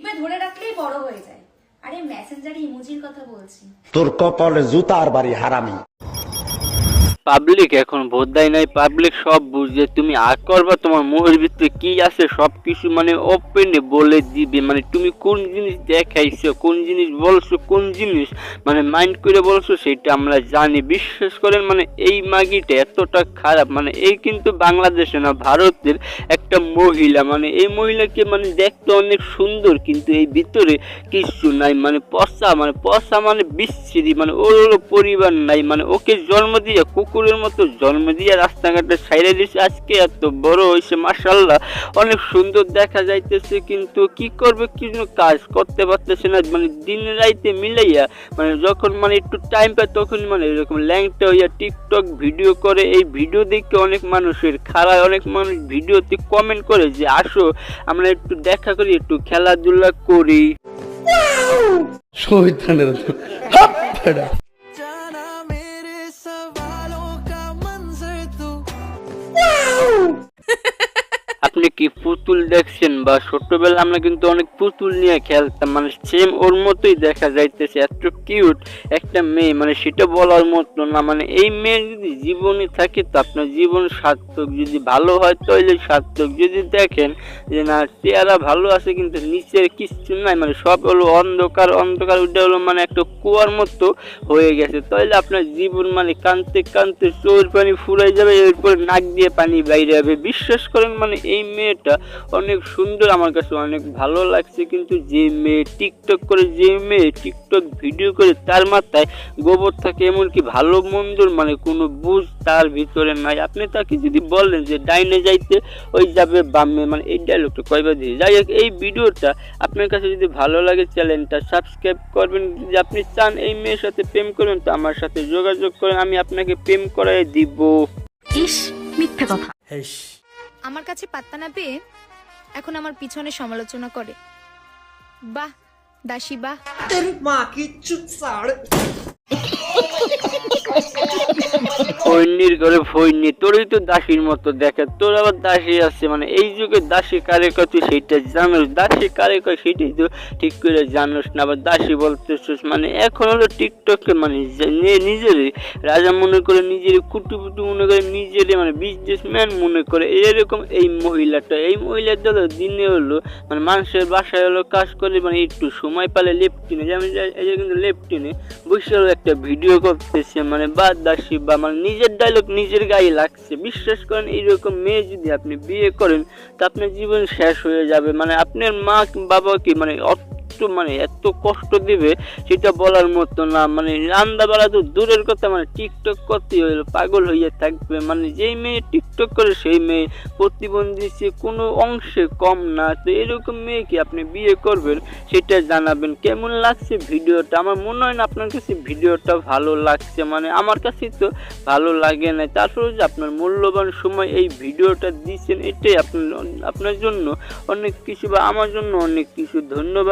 টিপে ধরে রাখলেই বড় হয়ে যায়। আরে মেসেঞ্জারে ইমোজির কথা বলছি। তোর কপালে আর বাড়ি হারামি। পাবলিক এখন, ভোট দেয় নাই পাবলিক সব বুঝে, তুমি আগ করবা, তোমার মুখের ভিতরে কি আছে সব কিছু মানে ওপেনে বলে দিবে। মানে তুমি কোন জিনিস দেখাইছো, কোন জিনিস বলছো, কোন জিনিস মানে মাইন্ড করে বলছো, সেটা আমরা জানি। বিশ্বাস করেন মানে এই মাগিটা এতটা খারাপ মানে এই কিন্তু বাংলাদেশে না, ভারতের একটা মহিলা। মানে এই মহিলাকে মানে দেখতে অনেক সুন্দর, কিন্তু এই ভিতরে কিছু নাই। মানে পচা মানে পচা মানে বিচ্ছিরি মানে ওর পরিবার নাই। মানে ওকে জন্ম দিয়ে কুকুরের মতো জন্ম দিয়ে রাস্তাঘাটে ছাইড়ে দিয়েছে। আজকে এত বড় হয়েছে মাসাল্লাহ অনেক সুন্দর দেখা যাইতেছে, কিন্তু কি করবে কিছু কাজ করতে পারতেছে না। মানে দিন রাইতে মিলাইয়া মানে যখন মানে একটু টাইম পায় তখন মানে এরকম ল্যাংটা হইয়া টিকটক ভিডিও করে। এই ভিডিও দেখে অনেক মানুষের খারাপ অনেক মানুষ ভিডিওতে কমেন্ট করে যে, আসো, আমরা একটু দেখা করি, একটু খেলাধুলা করি। শহীদানের আপনি কি পুতুল দেখছেন? বা ছোটবেলা আমরা কিন্তু অনেক পুতুল নিয়ে খেলতাম। মানে সেম ওর মতোই দেখা যাইতেছে। এত কিউট একটা মেয়ে। মানে সেটা বলার মতো না। মানে এই মেয়ে যদি জীবনে থাকে তো আপনার জীবন সার্থক। যদি ভালো হয় তাহলে সার্থক। যদি দেখেন যে না, চেহারা ভালো আছে কিন্তু নিচের কিছু নাই। মানে সব হলো অন্ধকার। অন্ধকার ওইটা হলো মানে একটা কুয়ার মতো হয়ে গেছে। তাহলে আপনার জীবন মানে কানতে কানতে চোর পানি ফুরাই যাবে। এরপর নাক দিয়ে পানি বাইরে যাবে বিশ্বাস করেন মানে এই মেয়েটা অনেক সুন্দর আমার কাছে অনেক ভালো লাগছে। কিন্তু যে মেয়ে টিকটক করে যে মেয়ে টিকটক ভিডিও করে তার মাথায় গোবর থাকে এমনকি ভালো মন্দর মানে কোনো বুঝ তার ভিতরে নাই। আপনি তাকে যদি বলেন যে ডাইনে যাইতে ওই যাবে বামে মানে এই ডায়লগটা কয়বার দিয়ে যাই হোক এই ভিডিওটা আপনার কাছে যদি ভালো লাগে চ্যানেলটা সাবস্ক্রাইব করবেন। যদি আপনি চান এই মেয়ের সাথে প্রেম করবেন তো আমার সাথে যোগাযোগ করেন আমি আপনাকে প্রেম করাই দিব। ইস মিথ্যে কথা। আমার কাছে পাত্তা না পেয়ে এখন আমার পিছনে সমালোচনা করে। বাহ দাসী বাহ। ফৈনির ঘরে ফৈনি তোরই তো দাসীর মতো দেখে, তোর আবার দাসী আছে মানে এই যুগে দাসী কারে কয় তুই সেইটা জানোস, দাসী কারে কয় সেটাই তো ঠিক করে জানোস না, আবার দাসী বলতেছিস মানে এখন হলো টিকটকে মানে যে- নে- নিজেরই, রাজা মনে করে নিজের কুটু পুটু মনে করে নিজেরই মানে বিজনেসম্যান মনে করে, এরকম এই মহিলাটা, এই মহিলার হলো দিনে হলো মানে মানুষের বাসায় হলো কাজ করে মানে একটু সময় পালে লেপটিনে যেমন এই যে কিন্তু লেপটিনে বসে একটা ভিডিও করতেছে মানে বা দাসী বা মানে নিজের ডায়লগ নিজের গায়ে লাগছে। বিশ্বাস করেন, এইরকম মেয়ে যদি আপনি বিয়ে করেন, তা আপনার জীবন শেষ হয়ে যাবে। মানে আপনার মা বাবাকে মানে অত মানে এত কষ্ট দিবে সেটা বলার মতো না। মানে রান্দাবেলা তো দূরের কথা মানে টিকটক করতে হইল পাগল হইয়া থাকবে। মানে যেই মেয়ে টিকটক করে সেই মেয়ে প্রতিবন্ধী সে কোনো অংশে কম না। তো এরকম মেয়েকে আপনি বিয়ে করবেন সেটা জানাবেন। কেমন লাগছে ভিডিওটা? আমার মনে হয় না আপনার কাছে ভিডিওটা ভালো লাগছে। মানে আমার কাছে তো ভালো লাগে না। তারপরে যে আপনার মূল্যবান সময় এই ভিডিওটা দিচ্ছেন, এটাই আপনার আপনার জন্য অনেক কিছু বা আমার জন্য অনেক কিছু। ধন্যবাদ।